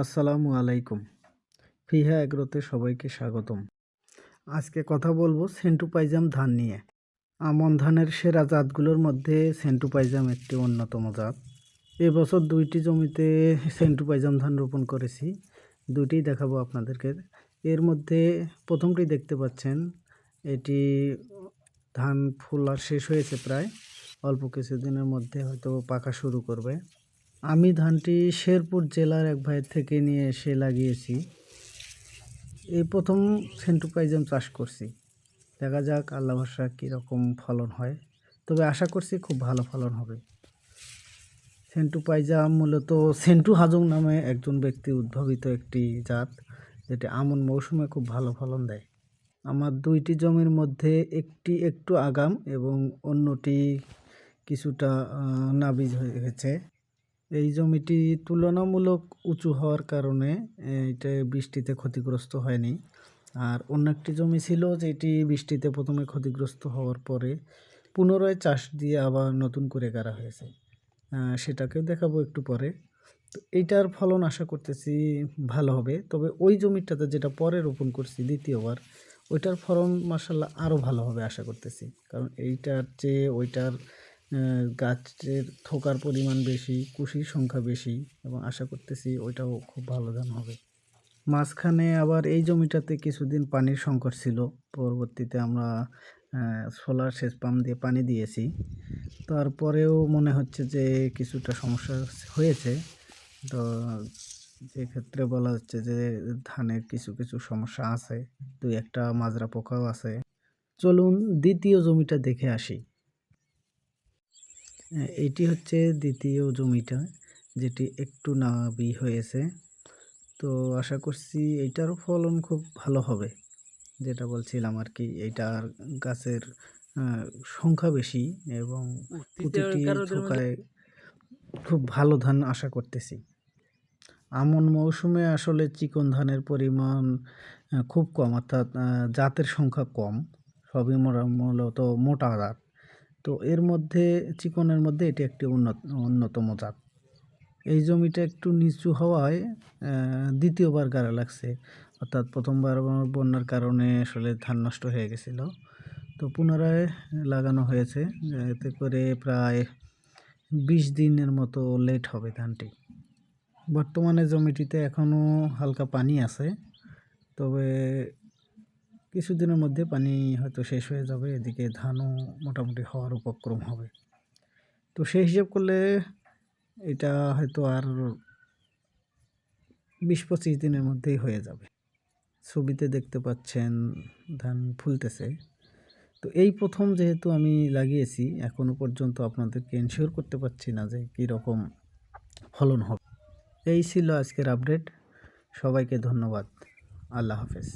আসসালামু আলাইকুম। ফিহা এগ্রোতে সবাইকে স্বাগতম। আজকে কথা বলব সেন্টু পাইজাম ধান নিয়ে। আমন ধানের সেরা জাতগুলোর মধ্যে সেন্টু পাইজাম একটি অন্যতম জাত। এবছর দুইটি জমিতে সেন্টু পাইজাম ধান রোপণ করেছি। দুইটি দেখাবো আপনাদেরকে। এর মধ্যে প্রথমটি দেখতে পাচ্ছেন, এটি ধান ফুল আর শেষ হয়েছে প্রায়। অল্প কিছুদিনের মধ্যে হয়তো পাকা শুরু করবে। আমি ধানটি শেরপুর জেলার এক ভাইয়ের থেকে নিয়ে এসে লাগিয়েছি। এই প্রথম সেন্টু পাইজাম চাষ করছি। দেখা যাক আল্লাহ ভরসা কীরকম ফলন হয়। তবে আশা করছি খুব ভালো ফলন হবে। সেন্টু পাইজাম মূলত সেন্টু হাজং নামে একজন ব্যক্তি উদ্ভাবিত একটি জাত, যেটি আমন মৌসুমে খুব ভালো ফলন দেয়। আমার দুইটি জমির মধ্যে একটি একটু আগাম এবং অন্যটি কিছুটা নাবিজ হয়ে গেছে। এই জমিটি তুলনামূলক উঁচু হওয়ার কারণে এটা বৃষ্টিতে ক্ষতিগ্রস্ত হয়নি। আর অন্য একটি জমি ছিল যেটি বৃষ্টিতে প্রথমে ক্ষতিগ্রস্ত হওয়ার পরে পুনরায় চাষ দিয়ে আবার নতুন করে গাড়া হয়েছে। সেটাকেও দেখাবো একটু পরে। তো এইটার ফলন আশা করতেছি ভালো হবে। তবে ওই জমিটাতে যেটা পরে রোপণ করছি দ্বিতীয়বার, ওইটার ফলন মাসাল্লাহ আরও ভালো হবে আশা করতেছি। কারণ এইটার চেয়ে ওইটার গাছের থোকার পরিমাণ বেশি, কুশির সংখ্যা বেশি এবং আশা করতেছি ওইটাও খুব ভালো ধান হবে। মাঝখানে আবার এই জমিটাতে কিছুদিন পানির সংকট ছিল। পরবর্তীতে আমরা সোলার সেচ পাম্প দিয়ে পানি দিয়েছি। তারপরেও মনে হচ্ছে যে কিছুটা সমস্যা হয়েছে। তো যে ক্ষেত্রে বলা হচ্ছে যে ধানের কিছু কিছু সমস্যা আছে, দুই একটা মাজরা পোকাও আছে। চলুন দ্বিতীয় জমিটা দেখে আসি। এটি হচ্ছে দ্বিতীয় জমিটা যেটি একটু নাবি হয়েছে। তো আশা করছি এইটারও ফলন খুব ভালো হবে যেটা বলছিলাম আর কি এইটার গাছের সংখ্যা বেশি এবং প্রতিটি থোকায় খুব ভালো ধান আশা করতেছি। আমন মৌসুমে আসলে চিকন ধানের পরিমাণ খুব কম অর্থাৎ জাতের সংখ্যা কম সবই মূলত মোটা জাত। তো এর মধ্যে চিকনের মধ্যে এটি একটি উন্নত, অন্যতম জাত। এই জমিটা একটু নিচু হওয়ায় দ্বিতীয়বার গাড়া লাগছে। অর্থাৎ প্রথমবার বন্যার কারণে আসলে ধান নষ্ট হয়ে গেছিল। তো পুনরায় লাগানো হয়েছে, এতে করে প্রায় বিশ দিনের মতো লেট হবে ধানটি। বর্তমানে জমিটিতে এখনও হালকা পানি আছে, তবে কিছুদিনের মধ্যে পানি হয়তো শেষ হয়ে যাবে, এদিকে ধানও মোটামুটি হওয়ার উপক্রম হবে। তো সেই হিসেব করলে এটা হয়তো আর বিশ পঁচিশ দিনের মধ্যেই হয়ে যাবে। ছবিতে দেখতে পাচ্ছেন ধান ফুলতেছে। তো এই প্রথম যেহেতু আমি লাগিয়েছি, এখনও পর্যন্ত আপনাদেরকে এনশিওর করতে পারছি না যে কী রকম ফলন হবে। এই ছিল আজকের আপডেট সবাইকে ধন্যবাদ। আল্লাহ হাফেজ।